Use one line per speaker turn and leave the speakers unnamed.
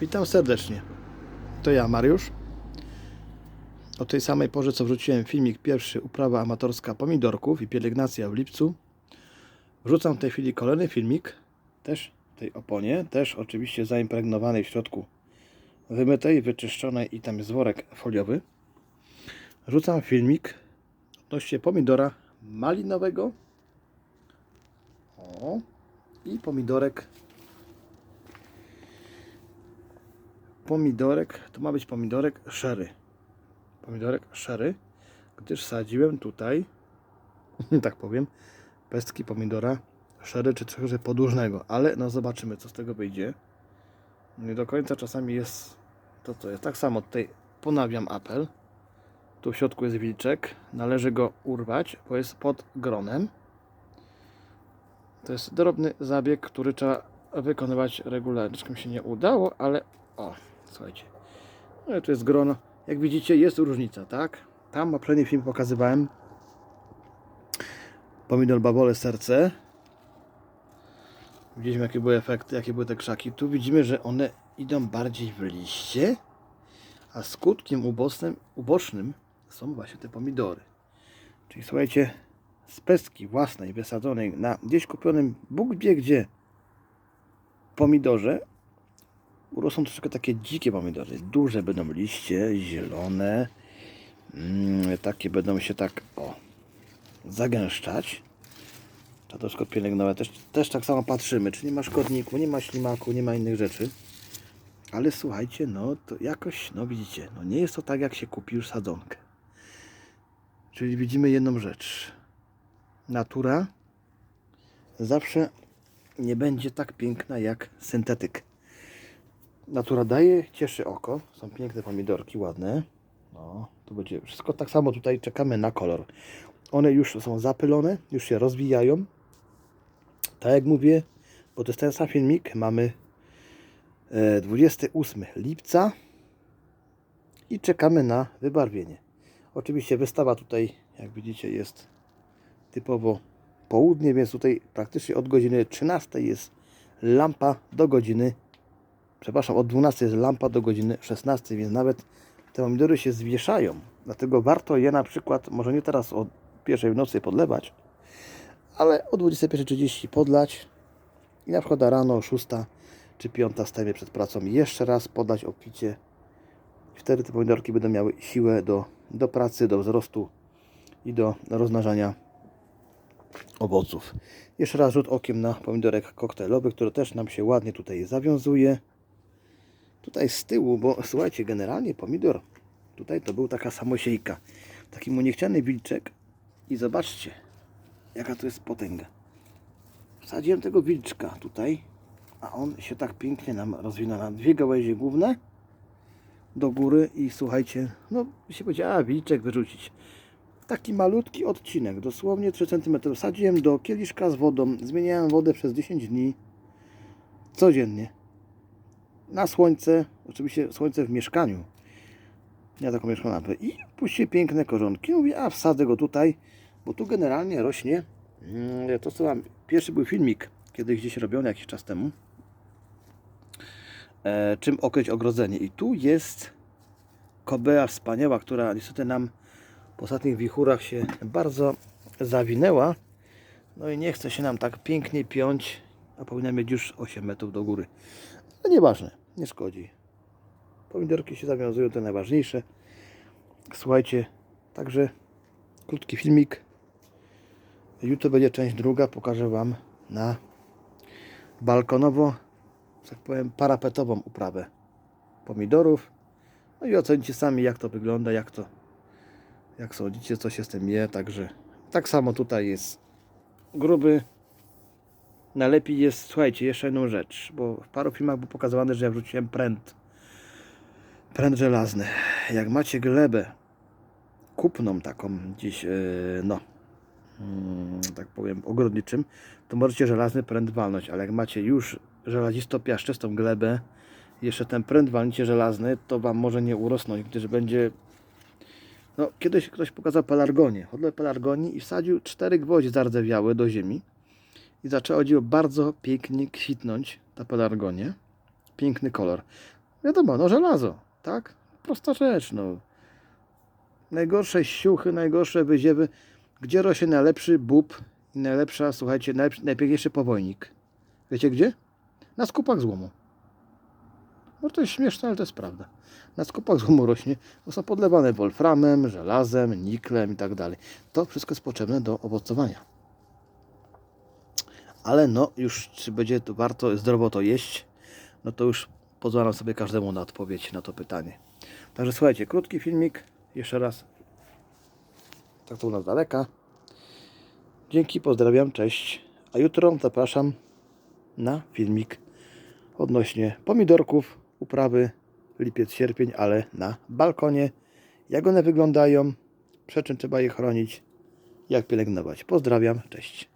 Witam serdecznie. To ja, Mariusz. O tej samej porze, co wrzuciłem filmik pierwszy, uprawa amatorska pomidorków i pielęgnacja w lipcu. Wrzucam w tej chwili kolejny filmik, też w tej oponie, też oczywiście zaimpregnowanej w środku wymytej, wyczyszczonej i tam jest worek foliowy. Rzucam filmik odnośnie pomidora malinowego o, i pomidorek pomidorek, to ma być pomidorek sherry. Pomidorek sherry, gdyż sadziłem tutaj, tak powiem, pestki pomidora sherry czy trochę podłużnego, ale no zobaczymy co z tego wyjdzie. Nie do końca czasami jest to co jest. Tak samo tutaj ponawiam apel. Tu w środku jest wilczek, należy go urwać, bo jest pod gronem. To jest drobny zabieg, który trzeba wykonywać regularnie. Troszkę mi się nie udało, ale o, słuchajcie. No tu jest grono. Jak widzicie, jest różnica, tak? Tam poprzedni film pokazywałem pomidor babole serce. Widzieliśmy jakie były efekty, jakie były te krzaki. Tu widzimy, że one idą bardziej w liście, a skutkiem ubocznym, ubocznym są właśnie te pomidory. Czyli słuchajcie, z pestki własnej wysadzonej na gdzieś kupionym Bóg wie gdzie pomidorze urosną troszkę takie dzikie pomidory. Duże będą liście, zielone. Mm, takie będą się tak o zagęszczać. Trzeba troszkę pielęgnować. Też, też tak samo patrzymy, czy nie ma szkodniku, nie ma ślimaku, nie ma innych rzeczy. Ale słuchajcie, no to jakoś, no widzicie, no nie jest to tak jak się kupi już sadzonkę. Czyli widzimy jedną rzecz. Natura zawsze nie będzie tak piękna jak syntetyk. Natura daje, cieszy oko. Są piękne pomidorki, ładne. No, to będzie wszystko tak samo. Tutaj czekamy na kolor. One już są zapylone, już się rozwijają. Tak jak mówię, bo to jest ten sam filmik. Mamy e, 28 lipca i czekamy na wybarwienie. Oczywiście wystawa tutaj, jak widzicie, jest typowo południe, więc tutaj praktycznie od godziny 13 jest lampa do godziny przepraszam, od 12 jest lampa do godziny 16, więc nawet te pomidory się zwieszają. Dlatego warto je na przykład, może nie teraz o pierwszej w nocy podlewać, ale o 21.30 podlać i na przykład rano o 6 czy 5 stajemy przed pracą jeszcze raz podlać obficie. Wtedy te pomidorki będą miały siłę do, do pracy, do wzrostu i do rozmnażania owoców. Jeszcze raz rzut okiem na pomidorek koktajlowy, który też nam się ładnie tutaj zawiązuje tutaj z tyłu, bo słuchajcie, generalnie pomidor tutaj to był taka samosiejka. Taki mu niechciany wilczek i zobaczcie, jaka to jest potęga. Wsadziłem tego wilczka tutaj, a on się tak pięknie nam rozwinął na dwie gałęzie główne do góry i słuchajcie, no się powiedziała, wilczek wyrzucić. Taki malutki odcinek, dosłownie 3 cm. Sadziłem do kieliszka z wodą, zmieniałem wodę przez 10 dni codziennie na słońce, oczywiście słońce w mieszkaniu, ja taką mieszkam lampę i puści piękne korzonki. Mówię, a wsadzę go tutaj, bo tu generalnie rośnie mm, to co mam, pierwszy był filmik, kiedyś gdzieś robiony jakiś czas temu, e, czym okryć ogrodzenie. I tu jest kobea wspaniała, która niestety nam po ostatnich wichurach się bardzo zawinęła, no i nie chce się nam tak pięknie piąć, a powinna mieć już 8 metrów do góry. No nieważne, nie szkodzi. Pomidorki się zawiązują, to najważniejsze. Słuchajcie, także krótki filmik. Jutro będzie część druga, pokażę Wam na balkonowo, tak powiem, parapetową uprawę pomidorów. No i ocenicie sami, jak to wygląda, jak to, jak sądzicie, co się z tym je. Także tak samo tutaj jest gruby, najlepiej jest, słuchajcie, jeszcze jedną rzecz, bo w paru filmach było pokazywane, że ja wrzuciłem pręt. Pręt żelazny. Jak macie glebę kupną taką gdzieś, e, no, mm, tak powiem, ogrodniczym, to możecie żelazny pręt walnąć, ale jak macie już żelazisto-piaszczystą glebę, jeszcze ten pręt walnicie żelazny, to Wam może nie urosnąć, gdyż będzie no, kiedyś ktoś pokazał pelargonię, hodowlę pelargonii i wsadził cztery gwoździe zardzewiałe do ziemi i zaczęło dziło bardzo pięknie kwitnąć ta pelargonie. Piękny kolor. Wiadomo, no żelazo, tak? Prosta rzecz, no. Najgorsze siuchy, najgorsze wyziewy. Gdzie rośnie najlepszy bób i najlepsza, słuchajcie, najlepszy, najpiękniejszy powojnik? Wiecie gdzie? Na skupach złomu. Może to jest śmieszne, ale to jest prawda. Na skupach złomu rośnie, bo są podlewane wolframem, żelazem, niklem i tak dalej. To wszystko jest potrzebne do owocowania. Ale no, już czy będzie to warto zdrowo to jeść, no to już pozwalam sobie każdemu na odpowiedź na to pytanie. Także słuchajcie, krótki filmik, jeszcze raz. Tak to u nas daleka. Dzięki, pozdrawiam, cześć. A jutro zapraszam na filmik odnośnie pomidorków, uprawy lipiec, sierpień, ale na balkonie. Jak one wyglądają, przed czym trzeba je chronić, jak pielęgnować. Pozdrawiam, cześć.